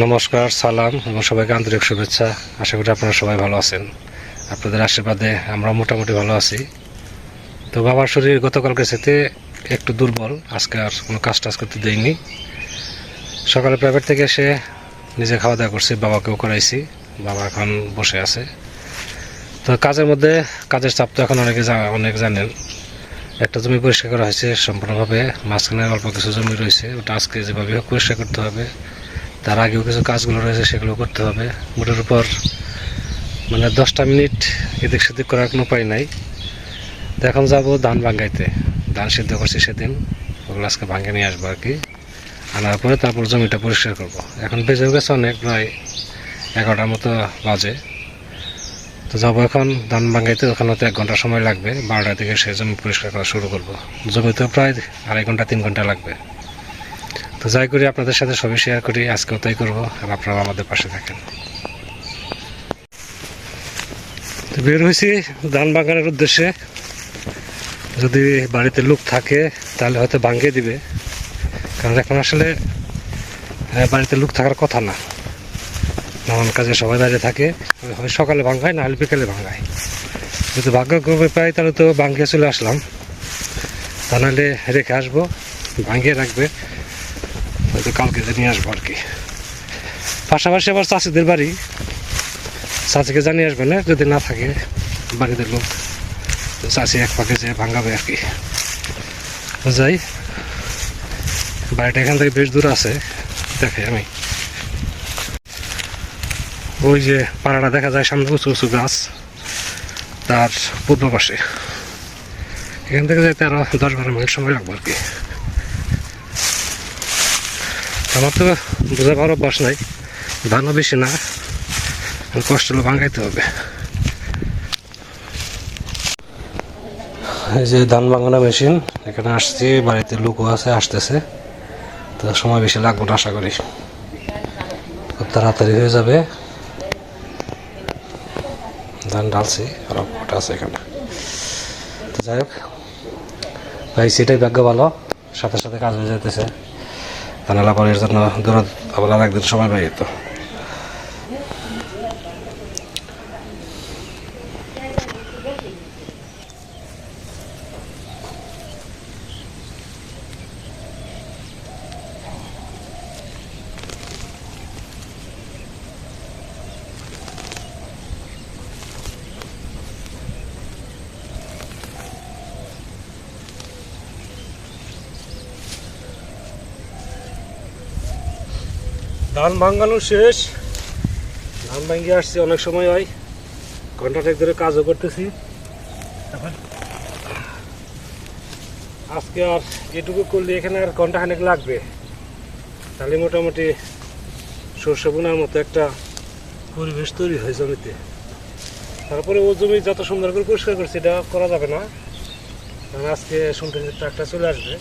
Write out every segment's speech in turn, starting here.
নমস্কার, সালাম এবং সবাইকে আন্তরিক শুভেচ্ছা। আশা করি আপনারা সবাই ভালো আছেন। আপনাদের আশীর্বাদে আমরা মোটামুটি ভালো আছি। তো বাবার শরীর গতকালকে সাথে একটু দুর্বল, আজকে আর কোনো কাজ টাজ করতে দেয়নি। সকালে প্রাইভেট থেকে এসে নিজে খাওয়া দাওয়া করছি, বাবাকেও করাইছি, বাবা এখন বসে আছে। তো কাজের মধ্যে, কাজের চাপ তো এখন অনেকে অনেক জানেন। একটা জমি পরিষ্কার করা হয়েছে সম্পূর্ণভাবে, মাঝখানে অল্প কিছু জমি রয়েছে, ওটা আজকে যেভাবে পরিষ্কার করতে হবে। তার আগেও কিছু কাজগুলো রয়েছে, সেগুলো করতে হবে। মোটের উপর মানে দশটা মিনিট এদিক সেদিক করার কোনো উপায় নাই। তো এখন যাব ধান ভাঙ্গাইতে ধান সিদ্ধ করছি সেদিন। ওগুলো আজকে ভাঙ্গে নিয়ে আসব আর কি। আনার পরে তারপর জমিটা পরিষ্কার করব। এখন বেজেও গেছে অনেক, প্রায় এগারোটার মতো বাজে। তো যাব এখন ধান ভাঙ্গাইতে ওখানে তো এক ঘণ্টা সময় লাগবে। বারোটার দিকে সে জমি পরিষ্কার করা শুরু করব। জমিতেও প্রায় আড়াই ঘণ্টা, তিন ঘণ্টা লাগবে। তো যাই করি, আপনাদের সাথে সবই শেয়ার করি, আজকেও তাই করব, আর আপনারা আমাদের পাশে থাকেন। তো বের হয়েছি ধান বাগানের উদ্দেশ্যে। যদি বাড়িতে লোক থাকে, তাহলে হয়তো ভাঙ্গিয়ে দিবে। কারণ এখন আসলে বাড়িতে লোক থাকার কথা না। নানান কাজে সবাই বাইরে থাকে। হয় সকালে ভাঙ্গায় না হলে বিকেলে ভাঙ্গায় যদি ভাগ্য কবে পাই, তাহলে তো ভাঙ্গিয়ে চলে আসলাম। তা নাহলে রেখে আসব ভাঙ্গিয়ে রাখবে। হয়তো কালকে নিয়ে আসব আর কি। পাশাপাশি আবার চাষিদের বাড়ি। চাষিকে জানিয়ে আসবে না, যদি না থাকে বাড়িতে লোক। তো চাষি এক পাকে যে ভাঙাবে আর কি। যাই, বাড়িটা এখান থেকে বেশ দূর আছে, দেখে আমি। ওই যে পাড়াটা দেখা যায় সামনে উঁচু উঁচু গাছ, তার পূর্ব পাশে। এখান থেকে যাইতে আরও দশ বারো মিনিট সময় লাগবে আর কি। আমার তো বোঝা পাওয়ার অভ্যাস নাই। ধানও বেশি না কষ্ট হলে ভাঙাইতে হবে। এই যে ধান ভাঙানো মেশিন, এখানে আসছি, বাড়িতে লোকও আছে, আসতেছে। তো সময় বেশি লাগবে না, আশা করি। খুব তাড়াতাড়ি হয়ে যাবে। ধান ডালছি আর আছে এখানে। তো যাই হোক, ভাই, সেটাই ভাগ্য ভালো। সাথে সাথে কাজ হয়ে যেতেছে তা পরে জন্য দূর আবার আর একদিন সময় পাই যেত ধান ভাঙানো শেষ। ধান ভাঙিয়ে আসছি, অনেক সময় হয়। ঘন্টাটেক ধরে কাজও করতেছি। আজকে আর এটুকু করলে এখানে আর ঘন্টাখানেক লাগবে। তাহলে মোটামুটি সর্ষে বোনার মতো একটা পরিবেশ তৈরি হয় জমিতে। তারপরে ও জমি যত সুন্দর করে পরিষ্কার করছে, এটা করা যাবে না। কারণ আজকে শুনতেছি ট্রাকটা চলে আসবে।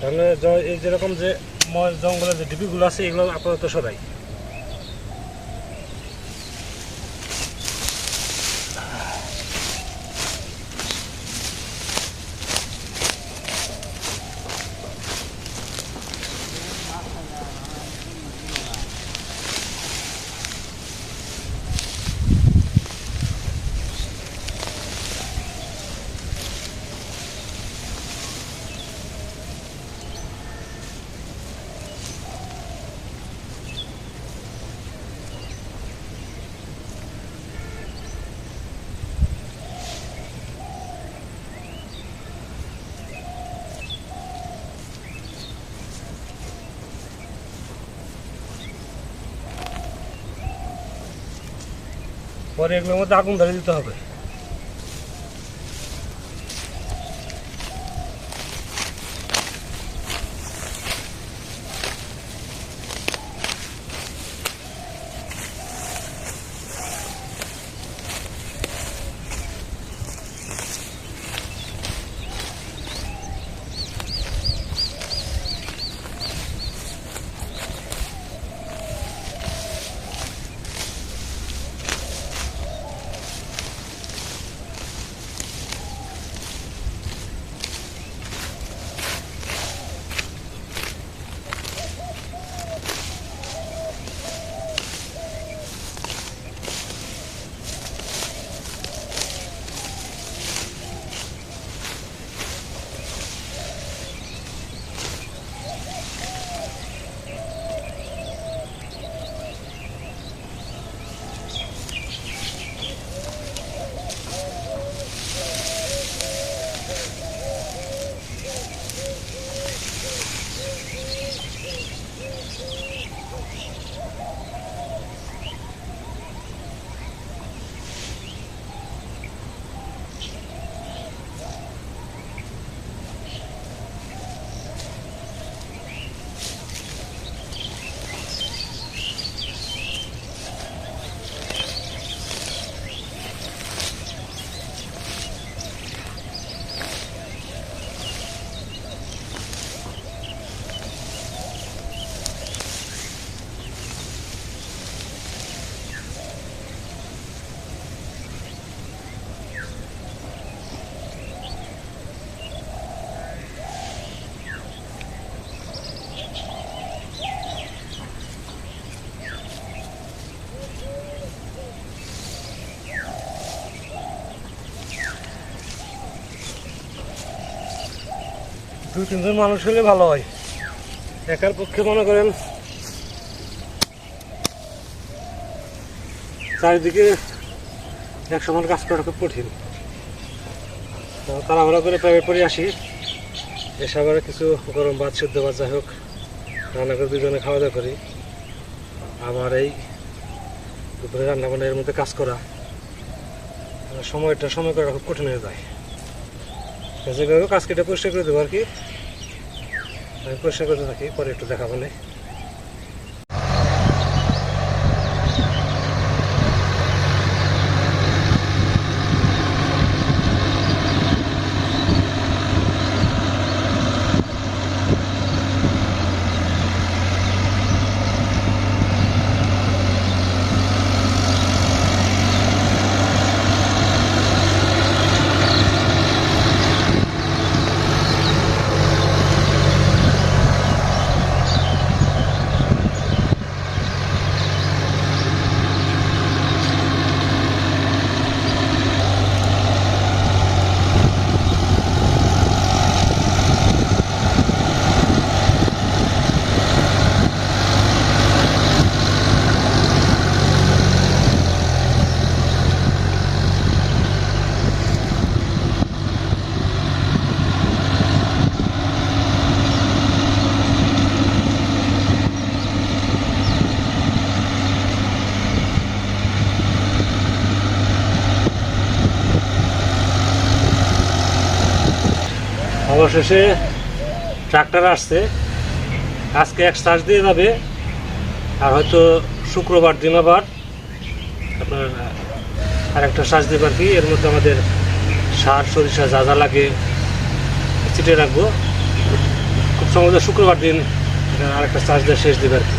তাহলে এই যেরকম যে জঙ্গলের যে ডিবিগুলো আছে এগুলো আপাতত সরাই। পরে এগুলোর মধ্যে আগুন ধরে দিতে হবে। দুই তিনজন মানুষ হলে ভালো হয়। একার পক্ষে মনে করেন চারিদিকে এক সমান কাজ করা খুব কঠিন। তাড়াহুড়া করে প্রাইভেট পরে আসি। এসে আবার কিছু গরম ভাত, সিদ্ধ ভাত, যাই হোক, রান্না করে দুজনে খাওয়া দাওয়া করি। আবার এই দুপুরে রান্না বান্না এর মধ্যে কাজ করা। সময়টা, সময় করা খুব কঠিন হয়ে যায়। যেভাবে কাজ কেটে পরিষ্কার করে দেবো আর কি। আমি পরিষ্কার করতে থাকি পরে একটু দেখা না। অবশেষে ট্রাক্টর আসছে। আজকে এক চার্জ দিয়ে যাবে, আর হয়তো শুক্রবার দিন আবার আপনার আর একটা চার্জ দেবে আর কি। এর মধ্যে আমাদের সার, সরিষা যা যা লাগে চিটে রাখব। খুব সম্ভবত শুক্রবার দিন আর একটা চার্জ দিয়ে শেষ দেবে আর কি।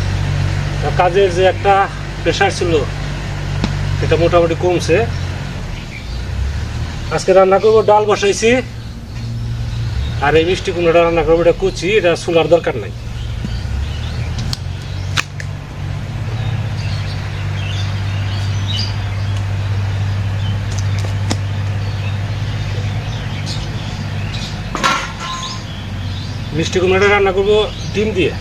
কাজের যে একটা প্রেশার ছিল এটা মোটামুটি কমছে। আজকে রান্না করব, ডাল বসাইছি। আর এই মিষ্টি কুমড়োটা রান্না করব, এটা কুচি, এটা চুলার দরকার নাই। মিষ্টি কুমড়োটা রান্না করব ডিম দিয়ে।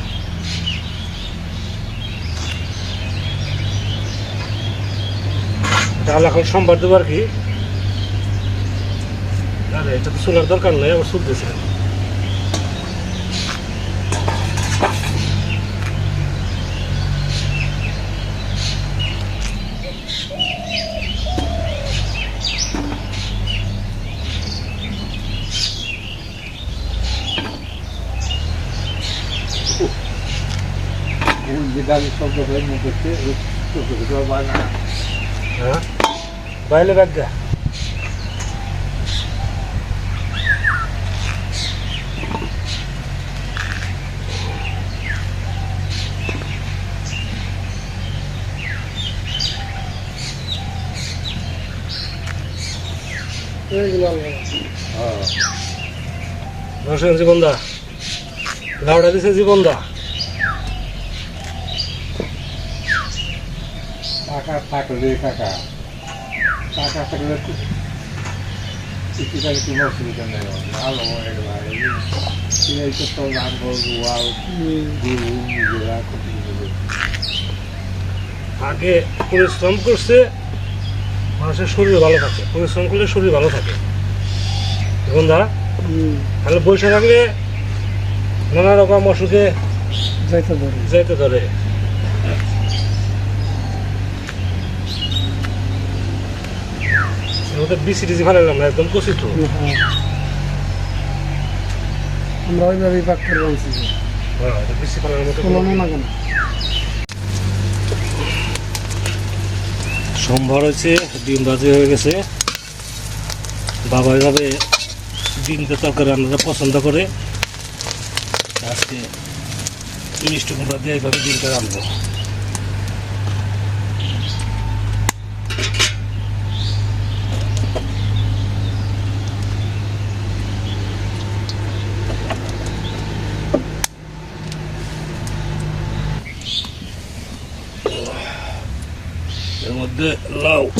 ডাল এখন সোমবার দেবো আর কি। এটা তো চুলার দরকার নেই, আবার চলতেছে। বিদালি শব্দ মুখে চোখে চোখে বানা হ্যাঁ বাইলে ব্যাগ দে রসেন জীবনদা লাউডা দিছে জীবনদা টাকা থাকলে টাকা। টাকা থাকলে কৃষিকাজ কোনো অসুবিধা নেই। ভালো হয়ে গেল এই তো তো ধান রোয়া গরু নিজেরা ক্ষতি আগে পরিশ্রম করছে মানুষের শরীর ভালো থাকে। পরিশ্রম করলে শরীর ভালো থাকে। জীবনদা তাহলে বসে থাকলে নানা রকম অসুখে যাইতে ধরে যাইতে ধরে ওদের বিসি টিসি ভালো না একদম কষি তো হ্যাঁ। আমরা ওইভাবেই পাক করে আনছি হ্যাঁ, বিসি ফেলার মতো কোনো কোনো- না। কেন সোমবার হয়েছে ডিম ভাজি হয়ে গেছে। বাবা এভাবে ডিম দিয়ে তরকারি রান্নাটা পছন্দ করে। আজকে মিষ্টি কুমড়া দিয়ে এইভাবে ডিমটা রান্নবো the low.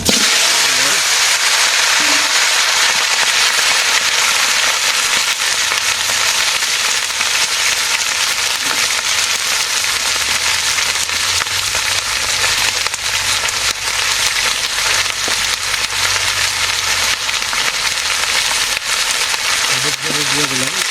Thank you.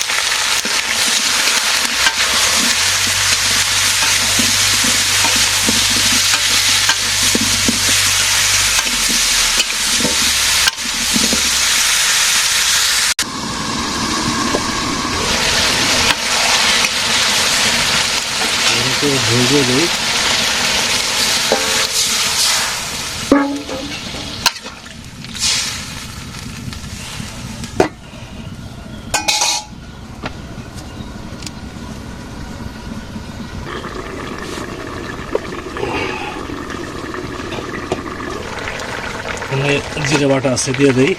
জিরে বাটা আছে, দিয়ে দিই।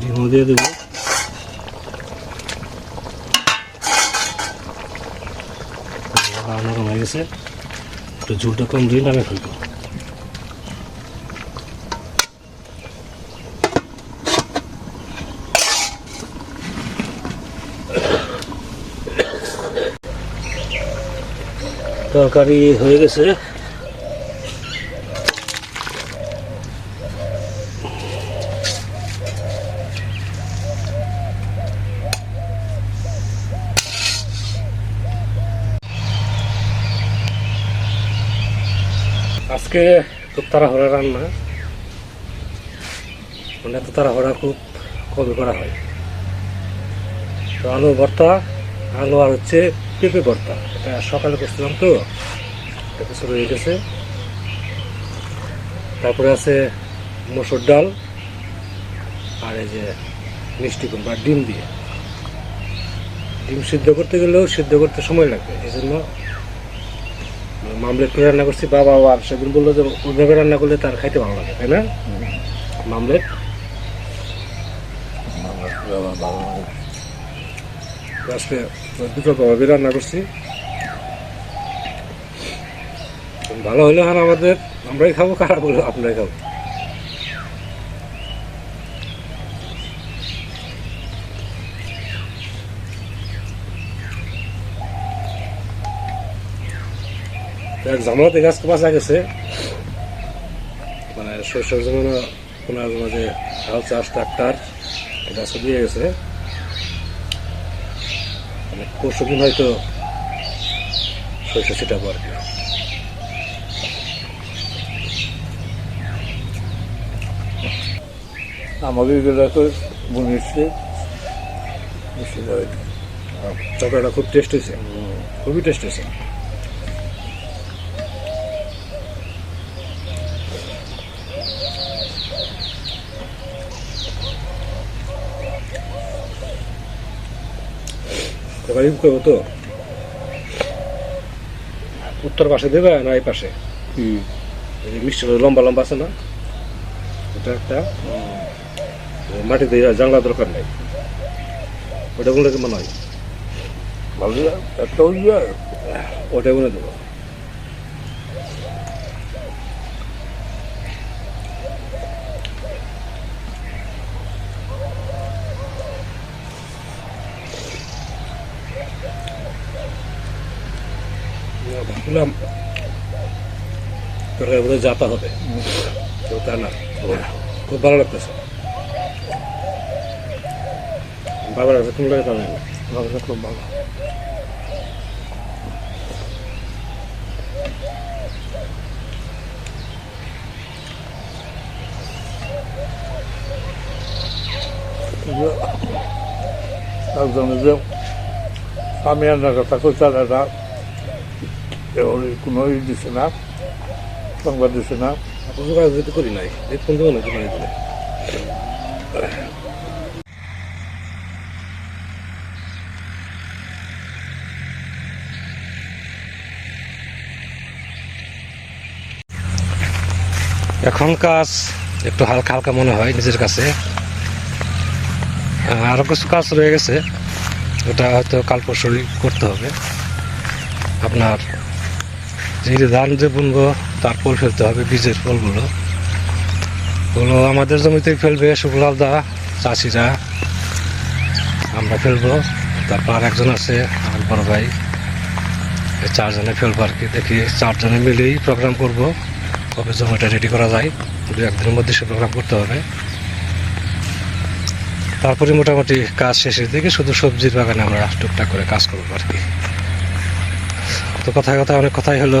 ডিমও দিয়ে দেব। নরম হয়ে গেছে। একটু ঝুলটা কম দিন, আমি ফেলব তরকারি হয়ে গেছে। আজকে খুব তাড়াহড়া রান্না। মানে এত তাড়াহড়া খুব কমই করা হয়? তো আলু, ভর্তা আলু আর হচ্ছে পেঁপে ভর্তা। এটা সকালে করছিলাম তো এটা কিছু রয়ে গেছে। তারপরে আছে মসুর ডাল আর এই যে মিষ্টি কুমড়া ডিম দিয়ে। ডিম সিদ্ধ করতে গেলেও সিদ্ধ করতে সময় লাগবে এই জন্য মামলেট করে রান্না করছি। বাবা আর সেদিন বলল যে ওইভাবে রান্না করলে তার খাইতে ভালো লাগে তাই না? মামলেট। আজকে বিকল্পভাবে রান্না করছি। ভালো হলে হ্যাঁ আমাদের, আমরাই খাব খারাপ হলে আপনারাই খাব? এক জামাতে গাছ বাঁচা গেছে। মানে শস্যের জন্য ওনার মাঝে হাল চাষ ট্রাক্টার গাছ দিয়ে গেছে। মানে পরশু দিন হয়তো শস্য সেটা আমাদের আমাকে এগুলো তো বুনিয়েছে বেশি হয় তরকারিটা খুব টেস্ট হয়েছে। খুবই টেস্ট হয়েছে। তরকারি করব তো। উত্তর পাশে দেবে না এই পাশে। কি মিষ্টিটা মিষ্টি লম্বা লম্বা আছে না? এটা একটা মাটি দিয়ে জানলা দরকার নাই। ওটা মনে হয় ভালো একটা যায় বলে দেবো। তরকারি বোধহয় যাতা হবে। তো তা না। খুব ভালো লাগতেছে। বাবার কাছে কোন লাগে জানি না। খুব ভালো। একজনে যে কথা কইছে দাদা কোনো দিছে না। না? যোগাযোগ করি নাই। দেখুন দেবো না যোগাযোগ দিলে? এখন কাজ একটু হালকা হালকা মনে হয় নিজের কাছে। আরও কিছু কাজ রয়ে গেছে, ওটা হয়তো কাল পরশুই করতে হবে। আপনার যে ধান যে বুনবো তারপর ফেলতে হবে, বীজের ফলগুলো। ওগুলো আমাদের জমিতে ফেলবে শুক্লাল দা চাষিরা। আমরা ফেলব, তারপর আর একজন আছে, আমার বড় ভাই। চারজনে ফেলব আর কি, দেখি চারজনে মিলেই প্রোগ্রাম করব, কবে জমিটা রেডি করা যায়। দু একদিনের মধ্যে সে প্রোগ্রাম করতে হবে। তারপরে মোটামুটি কাজ শেষের দিকে শুধু সবজির বাগানে আমরা টুকটাক করে কাজ করব আর কি। তো কথায় কথা, অনেক কথাই হলো।